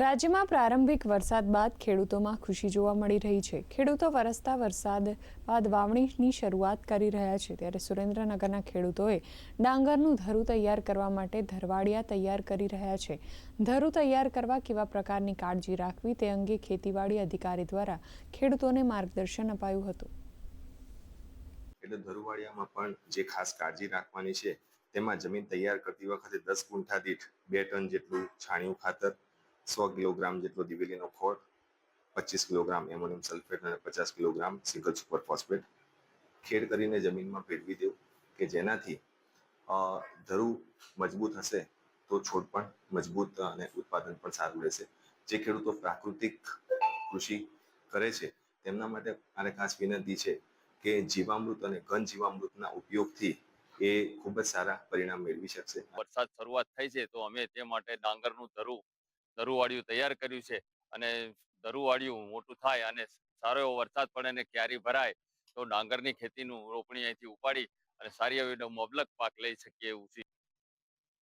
રાજ્યમાં પ્રારંભિક વરસાદ બાદ ખેડૂતોમાં ખુશી જોવા મળી રહી છે. ખેડૂતો વરસતા વરસાદ બાદ વાવણીની શરૂઆત કરી રહ્યા છે. ત્યારે સુરેન્દ્રનગરના ખેડૂતોએ ડાંગરનું ધરું તૈયાર કરવા માટે ધરવાડિયા તૈયાર કરી રહ્યા છે. ધરું તૈયાર કરવા કેવા પ્રકારની કાળજી રાખવી તે અંગે ખેતીવાડી અધિકારી દ્વારા ખેડૂતોને માર્ગદર્શન અપાયું હતું. એટલે ધરુવાડિયામાં પણ જે ખાસ કાળજી રાખવાની છે, તેમાં જમીન તૈયાર કરતી વખતે દસ ગુંઠા દીઠ બે ટન જેટલું છાણિયું ખાતર સો કિલોગ્રામ જેટલો દિવેલીનો ખોળ, પચીસ કિલોગ્રામ એમોનિયમ સલ્ફેટ અને પચાસ કિલોગ્રામ સિંગલ સુપર ફોસ્ફેટ. ખેડ કરીને જમીનમાં ભેળવી દેવું કે જેનાથી ધરું મજબૂત હશે તો છોડ પણ મજબૂત અને ઉત્પાદન પણ સારું રહેશે. જે ખેડૂતો પ્રાકૃતિક કૃષિ કરે છે, તેમના માટે મારે ખાસ વિનંતી છે કે જીવામૃત અને ઘન જીવામૃતના ઉપયોગથી એ ખૂબ જ સારા પરિણામ મેળવી શકશે. વરસાદ શરૂઆત થઈ છે તો અમે તે માટે ડાંગરનું ધરું ધરુવાળિયું તૈયાર કર્યું છે અને ધરુવાળિયું મોટું થાય અને સારો એવો વરસાદ પડે અને ક્યારી ભરાય, તો ડાંગરની ખેતીનું રોપણી અહીંથી ઉપાડી અને સારી એવી મબલક પાક લઈ શકીએ એવું છે.